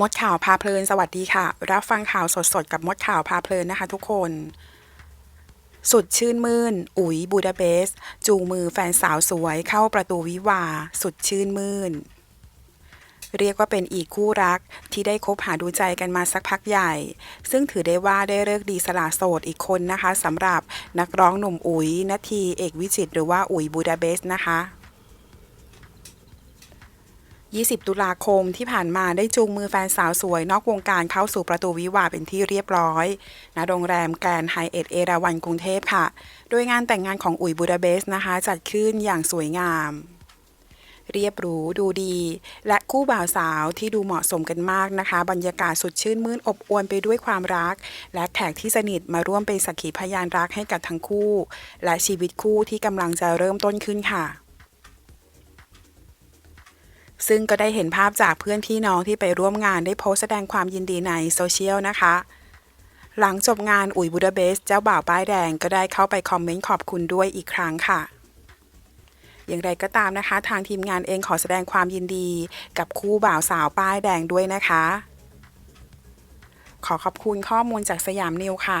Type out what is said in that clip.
มดข่าวพาเพลินสวัสดีค่ะ รับฟังข่าวสดๆ กับมดข่าวพาเพลินนะคะทุกคน สุดชื่นมื่น อุ๋ยบูดาเปสต์จูงมือแฟนสาวสวยเข้าประตูวิวา สุดชื่นมื่น เรียกว่าเป็นอีกคู่รักที่ได้คบหาดูใจกันมาสักพักใหญ่ ซึ่งถือได้ว่าได้เลิกดีสละโสดอีกคนนะคะสำหรับนักร้องหนุ่มอุ๋ยนาทีเอกวิจิตหรือว่าอุ๋ยบูดาเปสต์นะคะ 20 ตุลาคมที่ผ่านมาได้จูงมือแฟนสาวสวยนอกวงการเข้าสู่ประตูวิวาเป็นที่เรียบร้อยณโรงแรมแกรนไฮเอทเอราวันกรุงเทพค่ะ โดยงานแต่งงานของอุ๋ยบูดาเบสนะคะ จัดขึ้นอย่างสวยงาม เรียบหรูดูดี และคู่บ่าวสาวที่ดูเหมาะสมกันมากนะคะ บรรยากาศสุดชื่นมื่นอบอวลไปด้วยความรัก และแขกที่สนิทมาร่วมเป็นสักขีพยานรักให้กับทั้งคู่ และชีวิตคู่ที่กำลังจะเริ่มต้นขึ้นค่ะ ซึ่งก็ได้เห็นภาพจากเพื่อนพี่น้องที่ไปร่วมงานได้โพสแสดงความยินดีในโซเชียลนะคะ หลังจบงานอุ๋ยบูดาเบส เจ้าบ่าวป้ายแดงก็ได้เข้าไปคอมเมนต์ขอบคุณด้วยอีกครั้งค่ะอย่างไรก็ตามนะคะ ทางทีมงานเองขอแสดงความยินดี กับคู่บ่าวสาวป้ายแดงด้วยนะคะ ขอขอบคุณข้อมูลจากสยามนิวค่ะ